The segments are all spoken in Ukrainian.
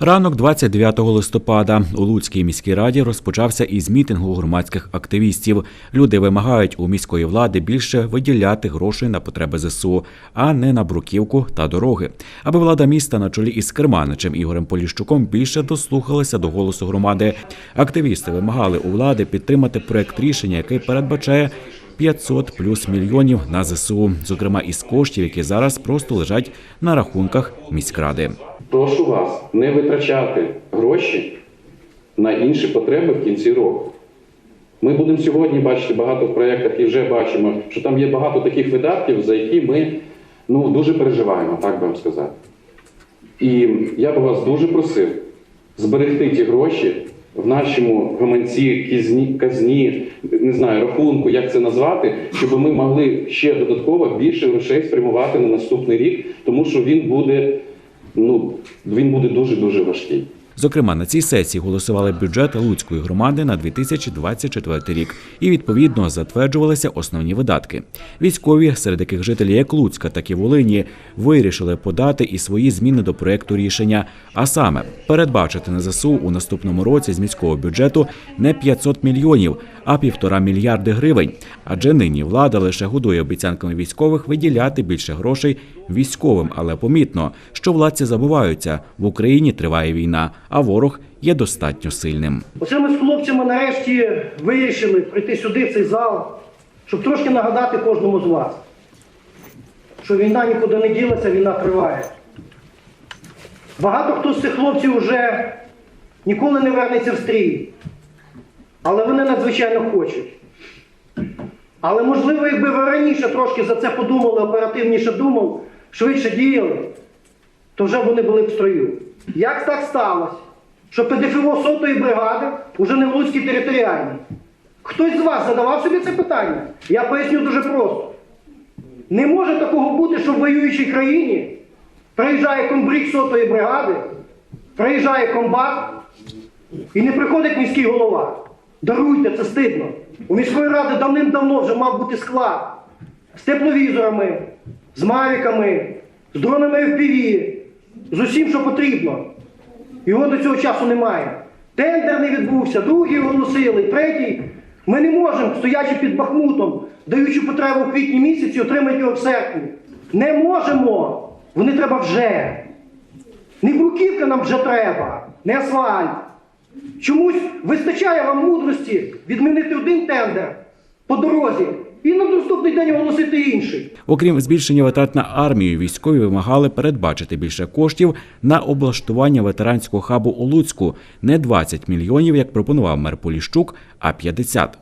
Ранок 29 листопада у Луцькій міській раді розпочався із мітингу громадських активістів. Люди вимагають у міської влади більше виділяти грошей на потреби ЗСУ, а не на бруківку та дороги. Аби влада міста на чолі із Керманичем Ігорем Поліщуком більше дослухалася до голосу громади. Активісти вимагали у влади підтримати проект рішення, який передбачає 500 плюс мільйонів на ЗСУ, зокрема із коштів, які зараз просто лежать на рахунках міськради. Прошу вас не витрачати гроші на інші потреби в кінці року. Ми будемо сьогодні бачити багато в проєктах і вже бачимо, що там є багато таких видатків, за які ми ну, дуже переживаємо, так би вам сказати. І я би вас дуже просив зберегти ті гроші в нашому гаманці, кізні, казні, не знаю, рахунку, як це назвати, щоб ми могли ще додатково більше грошей спрямувати на наступний рік, тому що він буде, ну, він буде дуже-дуже важкий. Зокрема, на цій сесії голосували бюджет Луцької громади на 2024 рік і відповідно затверджувалися основні видатки. Військові, серед яких жителі як Луцька, так і Волині, вирішили подати і свої зміни до проекту рішення, а саме передбачити на ЗСУ у наступному році з міського бюджету не 500 мільйонів, а півтора мільярди гривень. Адже нині влада лише годує обіцянками військових виділяти більше грошей військовим, але помітно, що владці забуваються в Україні триває війна, а ворог є достатньо сильним. Оце ми з хлопцями нарешті вирішили прийти сюди, в цей зал, щоб трошки нагадати кожному з вас, що війна нікуди не ділася, війна триває. Багато хто з цих хлопців вже ніколи не вернеться в стрій, але вони надзвичайно хочуть. Але можливо, якби ви раніше трошки за це подумали, оперативніше думав, швидше діяли, то вже вони були в строю. Як так сталося, що ПДФО сотої бригади вже не в Луцькій територіальній? Хтось з вас задавав собі це питання? Я поясню дуже просто. Не може такого бути, що в воюючій країні приїжджає комбриг сотої бригади, приїжджає комбат і не приходить міський голова. Даруйте, це стидно. У міської ради давним-давно вже мав бути склад з тепловізорами, з мавіками, з дронами FPV, з усім, що потрібно. Його до цього часу немає. Тендер не відбувся, другий оголосили, третій. Ми не можемо, стоячи під Бахмутом, даючи потребу в квітні місяці, отримати його в серпні. Не можемо! Вони треба вже. Не бруківка нам вже треба, не асфальт. Чомусь вистачає вам мудрості відмінити один тендер по дорозі і на наступний день оголосити інший. Окрім збільшення витрат на армію, військові вимагали передбачити більше коштів на облаштування ветеранського хабу у Луцьку не 20 мільйонів, як пропонував мер Поліщук, а 50.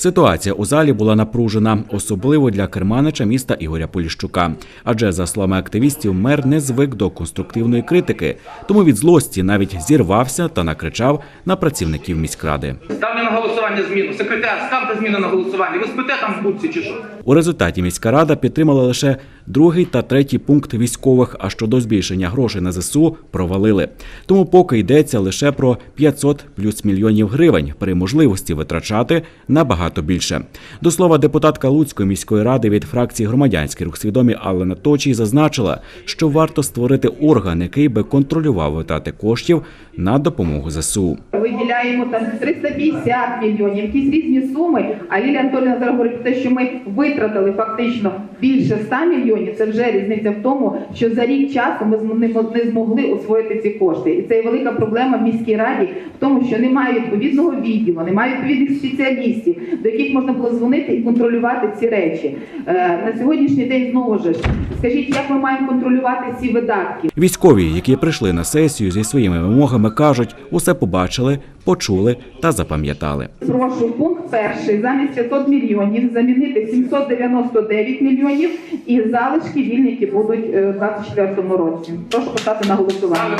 Ситуація у залі була напружена, особливо для керманича міста Ігоря Поліщука. Адже, за словами активістів, мер не звик до конструктивної критики, тому від злості навіть зірвався та накричав на працівників міськради. Ставлю на голосування зміну. Секретар, ставте зміну на голосування. Ви спите там в будці чи що? У результаті міська рада підтримала лише другий та третій пункт військових. А щодо збільшення грошей на ЗСУ провалили. Тому поки йдеться лише про 500 плюс мільйонів гривень при можливості витрачати набагато більше. До слова, депутатка Луцької міської ради від фракції громадянський рух свідомі Алла Точій зазначила, що варто створити орган, який би контролював витрати коштів на допомогу ЗСУ. виділяємо там 350 мільйонів, якісь різні суми. А Лілія Анатолійовна зараз говорить що ми витратили фактично більше 100 мільйонів. Це вже різниця в тому, що за рік часу ми не змогли освоїти ці кошти. І це є велика проблема в міській раді в тому, що немає відповідного відділу, немає відповідних спеціалістів, до яких можна було дзвонити і контролювати ці речі. Е, на сьогоднішній день знову ж скажіть, як ми маємо контролювати ці видатки? Військові, які прийшли на сесію зі своїми вимогами, кажуть, усе побачили, почули та запам'ятали. Прошу пункт перший замість 500 мільйонів замінити 799 мільйонів і залишки вільні, які будуть е, у 2024 році. Прошу поставити на голосування.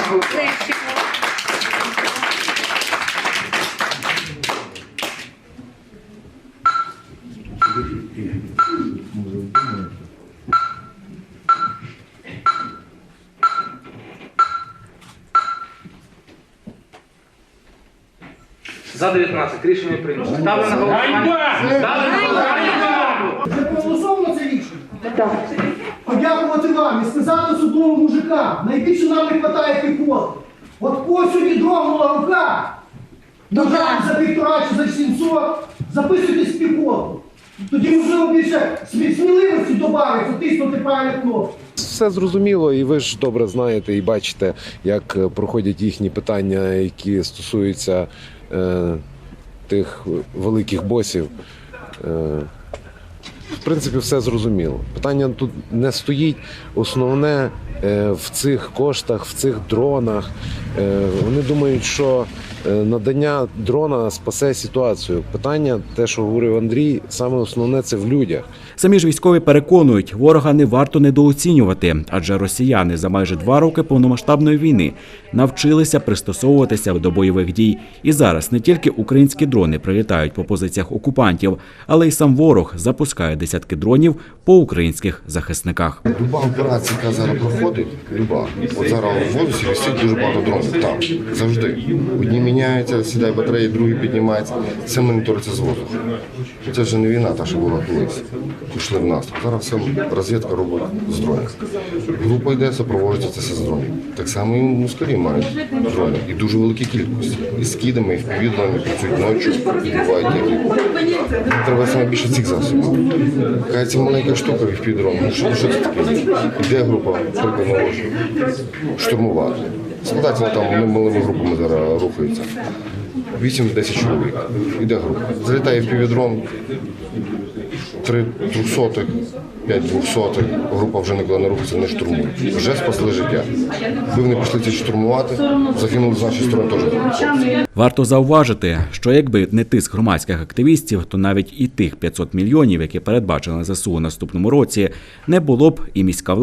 За 19 рішення прийнято. Ставлю на голосування. Ставлю на голосування. Вже проголосовано це рішення. Так. Подякувати вам і сказати судовим мужикам, найбільше нам не вистачає піхоти. От ось сьогодні дрогнула рука. Нажали за півтора чи за 700, записуйтесь в піхоту. Тоді, можливо, більше смі- сміливості добавиться, тиснути правильну кнопку. Все зрозуміло, і ви ж добре знаєте і бачите, як е, проходять їхні питання, які стосуються е, тих великих босів. Е, в принципі, все зрозуміло. Питання тут не стоїть. Основне е, в цих коштах, в цих дронах. Е, вони думають, що надання дрона спасе ситуацію. Питання, те, що говорив Андрій, саме основне це в людях. Самі ж військові переконують, ворога не варто недооцінювати, адже росіяни за майже два роки повномасштабної війни навчилися пристосовуватися до бойових дій. І зараз не тільки українські дрони прилітають по позиціях окупантів, але й сам ворог запускає десятки дронів по українських захисниках. Люба операція, яка зараз проходить, люба. От зараз в воздусі висить дуже багато дронів. Там завжди. Одні міняються, сідає батарея, другі піднімаються. Це моніториться з воздуху. Це вже не війна, та що була колись. Пішли в наступ. Зараз все розвідка робить з дронів. Група йде, супроводжується це все з дронів. Так само і москалі мають дрони. І дуже великі кількості. І з кідами, і в повідомі працюють ночі, і бувають техніку. Треба саме більше цих засобів. Хай це маленька штука і впідрон. Ну що, що це таке? Іде група, прикладно може штурмувати. Складательно там вони малими групами зараз рухаються. 8-10 чоловік. Іде група. Залітає півдрон, три трьохсотих, п'ять двохсотих. Група вже ніколи не рухається, не штурмує. Вже спасли життя. Якби вони пішли ці штурмувати, загинули з нашої сторони теж. Варто зауважити, що якби не тиск громадських активістів, то навіть і тих 500 мільйонів, які передбачили ЗСУ у наступному році, не було б і міська влада.